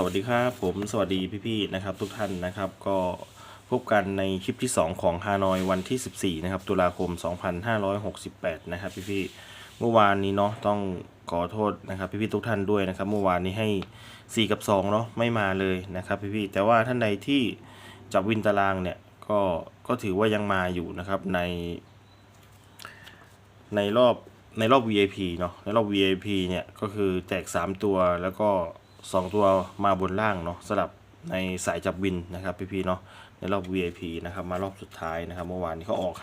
สวัสดีครับผมสวัสดีพี่ๆนะครับทุกท่านนะครับก็พบกันในคลิปที่ 2 ของฮานอยวันที่ 14นะครับตุลาคม 2568 นะครับพี่ๆเมื่อวานนี้เนาะต้องขอโทษนะครับพี่ๆทุกท่านด้วยนะครับ เมื่อวานนี้ให้ 4 กับ2เนาะไม่มาเลยนะครับพี่ๆแต่ว่าท่านใดที่จับวินตารางเนี่ยก็ก็ถือว่ายังมาอยู่นะครับใน ในรอบในรอบ VIP เนาะในรอบ VIP เนี่ยก็คือแจก 3 ตัวแล้วก็ 2ตัวมาบนล่างเนาะสลับในสายจับวินนะครับพี่ๆเนาะในรอบ VIP นะครับมารอบสุดท้ายนะครับ เมื่อวานนี้เขาออก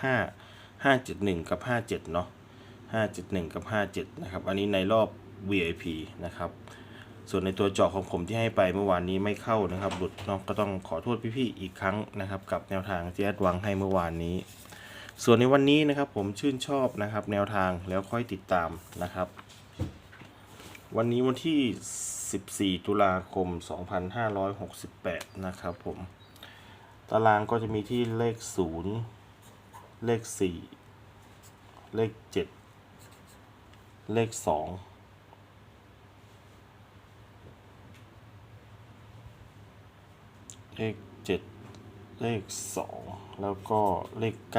5 571 กับ 57เนาะ571 กับ 57นะครับอันนี้ในรอบ VIP นะครับส่วนในตัวเจาะของผมที่ให้ไปเมื่อวานนี้ไม่เข้านะครับ หลุดเนาะก็ต้องขอโทษพี่ๆอีกครั้งนะครับ กับแนวทางที่แอดวางให้เมื่อวานนี้ ส่วนในวันนี้นะครับผมชื่นชอบนะครับ แนวทางแล้วค่อยติดตามนะครับ วันนี้วันที่ 14 ตุลาคม 2568 นะครับผม ตารางก็จะมีที่เลข 0 เลข 4 เลข 7 เลข 2เลข 7 เลข 2 แล้วก็เลข 9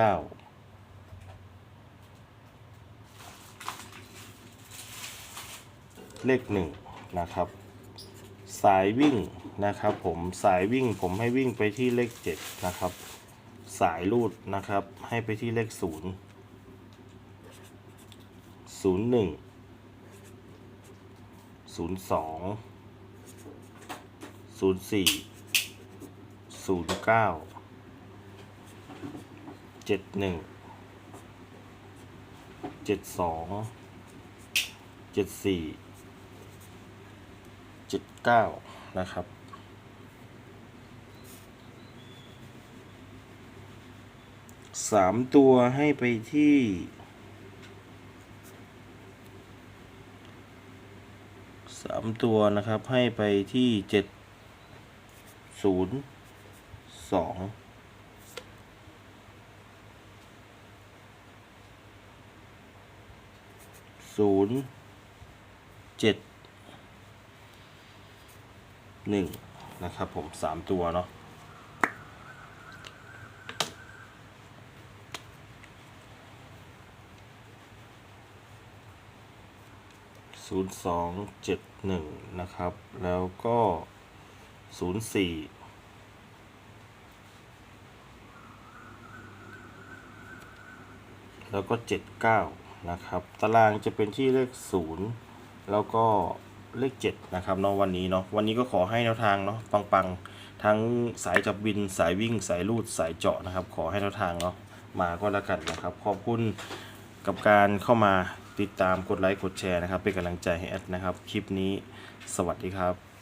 เลขหนึ่งนะครับ สายวิ่งนะครับ ผมสายวิ่งผมให้วิ่งไปที่เลขเจ็ดนะครับ สายรูดนะครับ ให้ไปที่เลขศูนย์ศูนย์หนึ่งศูนย์สองศูนย์สี่ศูนย์เก้าเจ็ดหนึ่งเจ็ดสองเจ็ดสี่ เจ็ดเก้านะครับ สามตัวให้ไปที่สามตัวนะครับให้ไปที่เจ็ดศูนย์สองศูนย์เจ็ด หนึ่งนะครับผมสามตัวเนาะศูนย์สองเจ็ดหนึ่งนะครับ แล้วก็ศูนย์สี่แล้วก็เจ็ดเก้านะครับ ตารางจะเป็นที่เลขศูนย์แล้วก็ เลขเจ็ดนะครับเนาะวันนี้เนาะวันนี้ก็ขอให้แนวทางเนาะปังๆ ทั้งสายจับบินสายวิ่งสายลูดสายเจาะนะครับ ขอให้แนวทางเนาะมาก็แล้วกันนะครับ ขอบคุณกับการเข้ามาติดตามกดไลค์กดแชร์นะครับ เป็นกำลังใจให้แอดนะครับ คลิปนี้สวัสดีครับ